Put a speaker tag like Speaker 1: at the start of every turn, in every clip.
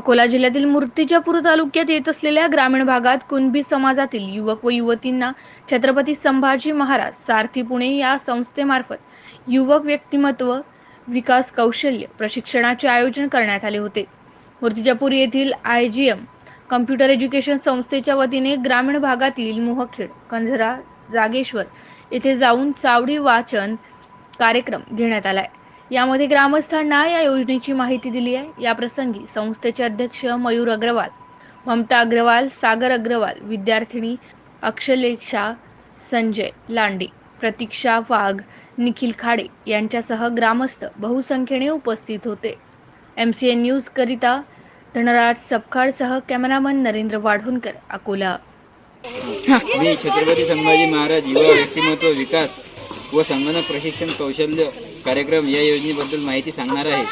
Speaker 1: अकोला जिल्ह्यातील मूर्तिजापूर तालुक्यात येत असलेल्या ग्रामीण भागात कुणबी समाजातील युवक व युवतींना छत्रपती संभाजी महाराज सारथी पुणे या संस्थेमार्फत युवक व्यक्तिमत्व विकास कौशल्य प्रशिक्षणाचे आयोजन करण्यात आले होते. मूर्तिजापूर येथील I G M computer education संस्थेच्या वतीने ग्रामीण भागातील मोहखेड कंझरा जागेश्वर येथे जाऊन चावडी वाचन कार्यक्रम घेण्यात आलाय. यामध्ये ग्रामस्थांना या योजनेची माहिती दिली आहे. या प्रसंगी संस्थेचे अध्यक्ष मयूर अग्रवाल ममता अग्रवाल सागर अग्रवाल विद्यार्थिनी अक्षलेक्षा संजय लांडे प्रतीक्षा वाघ निखिल खाडे यांच्यासह ग्रामस्थ बहुसंख्येने उपस्थित होते. एम सी एन न्यूज करिता धनराज सपकाळसह कॅमेरामन नरेंद्र वाढवणकर अकोला.
Speaker 2: मी छत्रपती संभाजी महाराज युवा व्यक्तिमत्व विकास व संगणक प्रशिक्षण कौशल्य कार्यक्रम या योजनेबद्दल माहिती सांगणार आहे.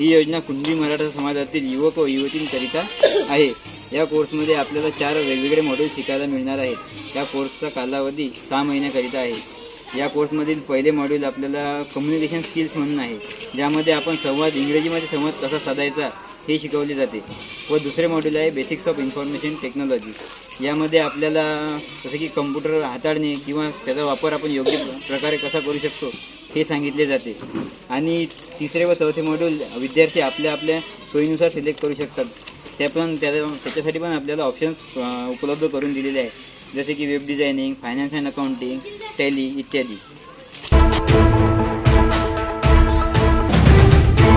Speaker 2: ही योजना कुणबी मराठा समाजातील युवक व युवतींकरिता आहे. या कोर्समध्ये आपल्याला चार वेगवेगळे मॉड्यूल शिकायला मिळणार आहेत. या कोर्सचा कालावधी सहा महिन्याकरिता आहे. या कोर्समधील पहिले मॉड्यूल आपल्याला कम्युनिकेशन स्किल्स म्हणून आहे. ज्यामध्ये आपण संवाद इंग्रजीमध्ये संवाद कसा साधायचा हे शिकवले जाते व दुसरे मॉड्यूल आहे बेसिक्स ऑफ इन्फॉर्मेशन टेक्नॉलॉजी यामध्ये आपल्याला जसं की कम्प्युटर हाताळणे किंवा त्याचा वापर आपण योग्य प्रकारे कसा करू शकतो हे सांगितले जाते. आणि तिसरे व चौथे मॉड्यूल विद्यार्थी आपल्या आपल्या सोयीनुसार सिलेक्ट करू शकतात. त्या पण त्या त्याच्यासाठी पण आपल्याला ऑप्शन्स उपलब्ध करून दिलेले आहे जसे की web designing finance and accounting Tally इत्यादी.